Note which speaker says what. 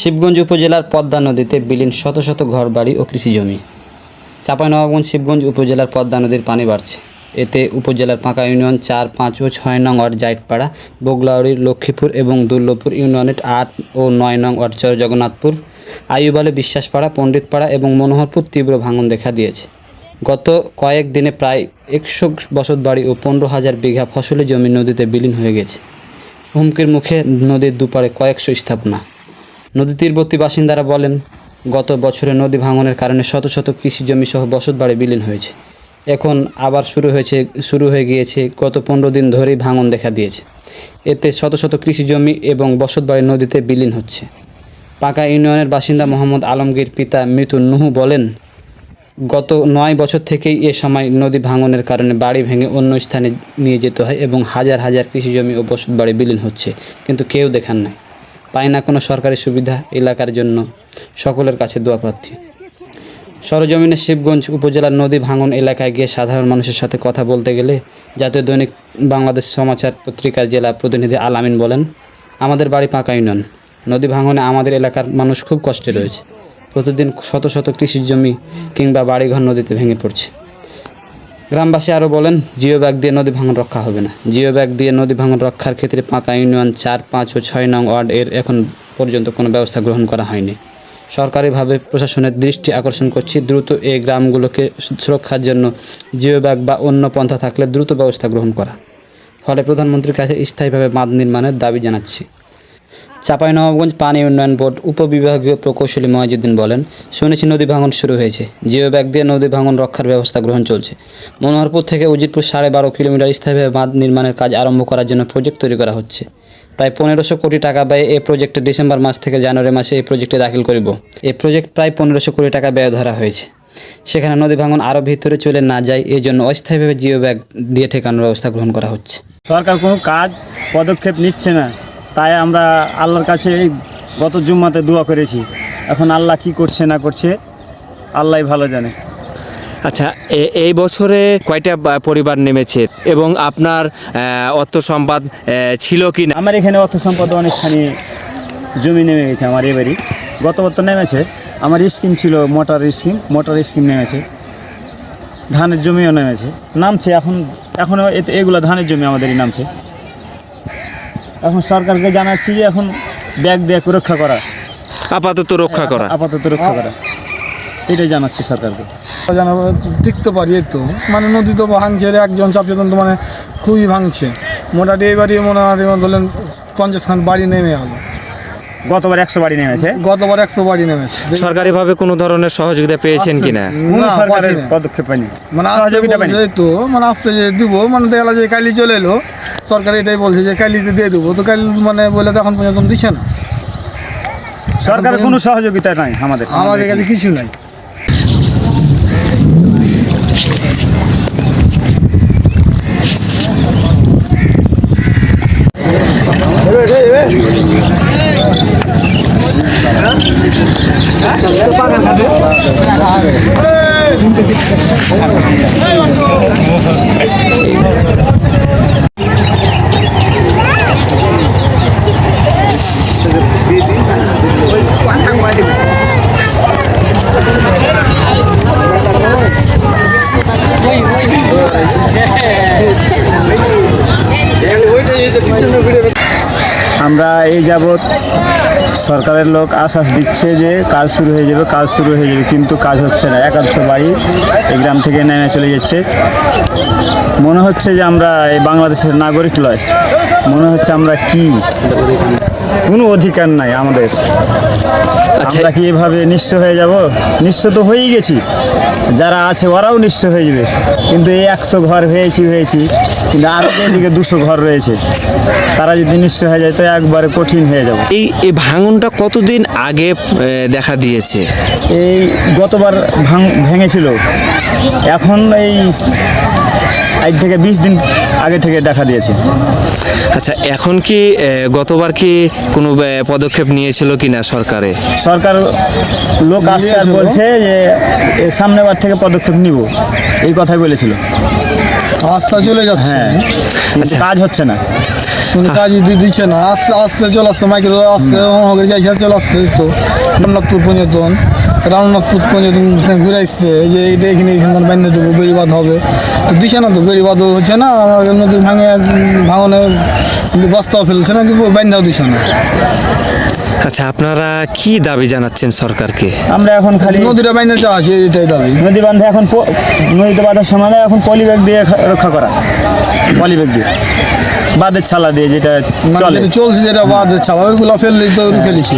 Speaker 1: শিবগঞ্জ উপজেলার পদ্মা নদীতে বিলীন শত শত ঘরবাড়ি ও কৃষিজমি। চাঁপাইনবাবগঞ্জ শিবগঞ্জ উপজেলার পদ্মা নদীর পানি বাড়ছে। এতে উপজেলার পাঁকা ইউনিয়ন চার, পাঁচ ও ছয় নং ওয়ার্ড জাইটপাড়া বগলাউড়ি লক্ষ্মীপুর এবং দুর্লভপুর ইউনিয়নের আট ও নয় নং ওয়ার্ড চর জগন্নাথপুর আইয়ুবালে বিশ্বাসপাড়া, পণ্ডিতপাড়া এবং মনোহরপুর তীব্র ভাঙন দেখা দিয়েছে। গত কয়েক দিনে প্রায় একশো বসত বাড়ি ও পনেরো হাজার বিঘা ফসলি জমি নদীতে বিলীন হয়ে গেছে। হুমকির মুখে নদীর দুপারে কয়েকশো স্থাপনা। নদী তীরবর্তী বাসিন্দারা বলেন, গত বছরে নদী ভাঙনের কারণে শত শত কৃষি জমি সহ বসতবাড়ি বিলীন হয়েছে। এখন আবার শুরু হয়েছে, শুরু হয়ে গিয়েছে, গত পনেরো দিন ধরেই ভাঙন দেখা দিয়েছে। এতে শত শত কৃষি জমি এবং বসতবাড়ি নদীতে বিলীন হচ্ছে। পাকা ইউনিয়নের বাসিন্দা মোহাম্মদ আলমগীর পিতা মৃত্যু নুহু বলেন, গত নয় বছর থেকেই এ সময় নদী ভাঙনের কারণে বাড়ি ভেঙে অন্য স্থানে নিয়ে যেতে হয় এবং হাজার হাজার কৃষি জমি ও বসত বাড়ি বিলীন হচ্ছে, কিন্তু কেউ দেখান নাই। পায় না কোনো সরকারি সুবিধা এলাকার জন্য। সকলের কাছে দোয়া প্রার্থী। সরজমিনে শিবগঞ্জ উপজেলার নদী ভাঙন এলাকায় গিয়ে সাধারণ মানুষের সাথে কথা বলতে গেলে জাতীয় দৈনিক বাংলাদেশ সমাচার পত্রিকার জেলা প্রতিনিধি আলামিন বলেন, আমাদের বাড়ি পাকা ইউনিয়ন। নদী ভাঙনে আমাদের এলাকার মানুষ খুব কষ্টে রয়েছে। প্রতিদিন শত শত কৃষি জমি কিংবা বাড়িঘর নদীতে ভেঙে পড়ছে। গ্রামবাসী আরও বলেন, জিও ব্যাগ দিয়ে নদী ভাঙন রক্ষা হবে না। জিও ব্যাগ দিয়ে নদী ভাঙন রক্ষার ক্ষেত্রে পাঁকা ইউনিয়ন, চার, পাঁচ ও ছয় নং ওয়ার্ড এর এখন পর্যন্ত কোনো ব্যবস্থা গ্রহণ করা হয়নি। সরকারিভাবে প্রশাসনের দৃষ্টি আকর্ষণ করছি, দ্রুত এই গ্রামগুলোকে সুরক্ষার জন্য জিও ব্যাগ বা অন্য পন্থা থাকলে দ্রুত ব্যবস্থা গ্রহণ করা। ফলে প্রধানমন্ত্রীর কাছে স্থায়ীভাবে বাঁধ নির্মাণের দাবি জানাচ্ছি। চাঁপাইনবাবগঞ্জ পানি উন্নয়ন বোর্ড উপবিভাগীয় প্রকৌশলী মহিজুদ্দিন বলেন, শুনেছি নদী ভাঙন শুরু হয়েছে, জিও ব্যাগ দিয়ে নদী ভাঙন রক্ষার ব্যবস্থা গ্রহণ চলছে। মনোহরপুর থেকে উজিরপুর সাড়ে বারো কিলোমিটার স্থায়ীভাবে বাঁধ নির্মাণের কাজ আরম্ভ করার জন্য প্রজেক্ট তৈরি করা হচ্ছে। প্রায় পনেরোশো কোটি টাকা ব্যয়ে এই প্রজেক্টে ডিসেম্বর মাস থেকে জানুয়ারি মাসে এই প্রজেক্টে দাখিল করিব। এই প্রজেক্ট প্রায় পনেরোশো কোটি টাকা ব্যয় ধরা হয়েছে। সেখানে নদী ভাঙন আরও ভিতরে চলে না যায় এই জন্য অস্থায়ীভাবে জিও ব্যাগ দিয়ে ঠেকানোর ব্যবস্থা গ্রহণ করা হচ্ছে।
Speaker 2: সরকার কোনো কাজ, পদক্ষেপ নিচ্ছে না। তাই আমরা আল্লাহর কাছে এই গত জুম্মাতে দোয়া করেছি। এখন আল্লাহ কি করছে না করছে আল্লাহ ভালো জানে।
Speaker 3: আচ্ছা এ- এই বছরে কয়টা পরিবার নেমেছে এবং আপনার অর্থ সম্পাদ ছিল কি না?
Speaker 2: আমার এখানে অর্থ সম্পদ অনেকখানি জমি নেমে গেছে আমার এবারই গত বছর নেমেছে আমার স্কিম ছিল মোটর স্কিম মোটর স্কিম নেমেছে। ধানের জমিও নেমেছে নামছে এখন এখনও এগুলো ধানের জমি আমাদেরই নামছে। এখন সরকারকে জানাচ্ছি যে এখন ব্যাগ দিয়ে রক্ষা করা।
Speaker 3: আপাতত রক্ষা করা।
Speaker 2: আপাতত রক্ষা করা। এটাই জানাচ্ছি সরকারকে।
Speaker 4: জানাব টিকতে পারি এই তো। মানে নদী তো ভাঙছে রে, একজন চাপচেতন তো মানে খুবই ভাঙছে। মোটামুটি এবারই মনে হয় ধরলেন পঞ্চাশ খান বাড়ি নেমে গেলো
Speaker 2: গতবার একশো বাড়ি নেমেছে।
Speaker 4: গতবার একশো বাড়ি নেমেছে।
Speaker 3: সরকারিভাবে কোনো ধরনের সহযোগিতা পেয়েছেন কিনা?
Speaker 2: কোনো
Speaker 4: না,
Speaker 2: সরকারের পদক্ষেপ পাইনি।
Speaker 4: মানে
Speaker 2: সহযোগিতা পাইনি।
Speaker 4: তো মানে আসতে যে দিব মানে দেখা যে কালি চলে এলো। সরকার এটাই বলছে যে কালিতে দিয়ে দেবো। তো কালি মানে বলে তো এখন পর্যন্ত দিচ্ছে না।
Speaker 2: সরকারের কোনো সহযোগিতা নাই আমাদের।
Speaker 4: আমাদের কাছে কিছু নাই।
Speaker 2: আমরা এই যাবৎ সরকারের লোক আশ্বাস দিচ্ছে যে কাজ শুরু হয়ে যাবে কাজ শুরু হয়ে যাবে কিন্তু কাজ হচ্ছে না। একাংশ বাড়ি এই গ্রাম থেকে নেমে চলে যাচ্ছে। মনে হচ্ছে যে আমরা এই বাংলাদেশের নাগরিক নয়। মনে হচ্ছে আমরা কি? কোনো অধিকার নাই আমাদের।
Speaker 3: আচ্ছা।
Speaker 2: আমরা কি এভাবে নিঃস্ব হয়ে যাব? নিঃস্ব তো হয়েই গেছি। যারা আছে ওরাও নিঃস্ব হয়ে যাবে। কিন্তু এই একশো ঘর হয়েছি হয়েছি। কিন্তু আরও এদিকে দুশো ঘর রয়েছে। তারা যদি নিঃস্ব হয়ে যায় তো একবারে কঠিন হয়ে যাব।
Speaker 3: এই এই ভাঙনটা কতদিন আগে দেখা দিয়েছে?
Speaker 2: এই গতবার ভাঙ ভেঙেছিল। এখন এই আজ থেকে বিশ দিন আগে থেকে দেখা দিয়েছে।
Speaker 3: আচ্ছা এখন কি গতবার কি কোনো পদক্ষেপ নিয়েছিল কি না সরকারে?
Speaker 2: সরকার লোক আসছে আর বলছে যে এ সামনের বার থেকে পদক্ষেপ নিব। এই কথাই বলেছিল।
Speaker 4: রাস্তা চলে যাচ্ছে।
Speaker 2: হ্যাঁ।
Speaker 3: আচ্ছা।
Speaker 2: কাজ হচ্ছে না।
Speaker 4: কোনো কাজই দি- দিচ্ছে না। আস্তে আস্তে চলে আসছে মাইকেল আসছে হকে যাইছে চলে আসছে তো। রামনাথপুর পর্যন্ত রামনাথপুর পর্যন্ত ঘুরে আসছে। যে এইটা এখানে এখানে বান্ধে দেবো বেড়িবাদ হবে। তো দিছে না তো বেড়িবাদ হচ্ছে না আমার নদী ভাঙে ভাঙনে বস্তাও ফেলছে না কিন্তু বান্ধাও দিছে না।
Speaker 3: আচ্ছা আপনারা কি দাবি জানাচ্ছেন সরকারকে?
Speaker 2: আমরা এখন খালি
Speaker 4: নদীটা বাইন্দা চাওয়া আছে এটাই দাবি।
Speaker 2: নদী বাঁধে এখন প- নদীতে বাঁধার সময় এখন পলিব্যাগ দিয়ে রক্ষা করা। পলিব্যাগ দিয়ে। বাঁধের ছালা দিয়ে যেটা
Speaker 4: মানে
Speaker 2: চলে।
Speaker 4: যেটা চলছে যেটা বাঁধের ছালা ওইগুলো ফেললেই তো রুখে নিচ্ছে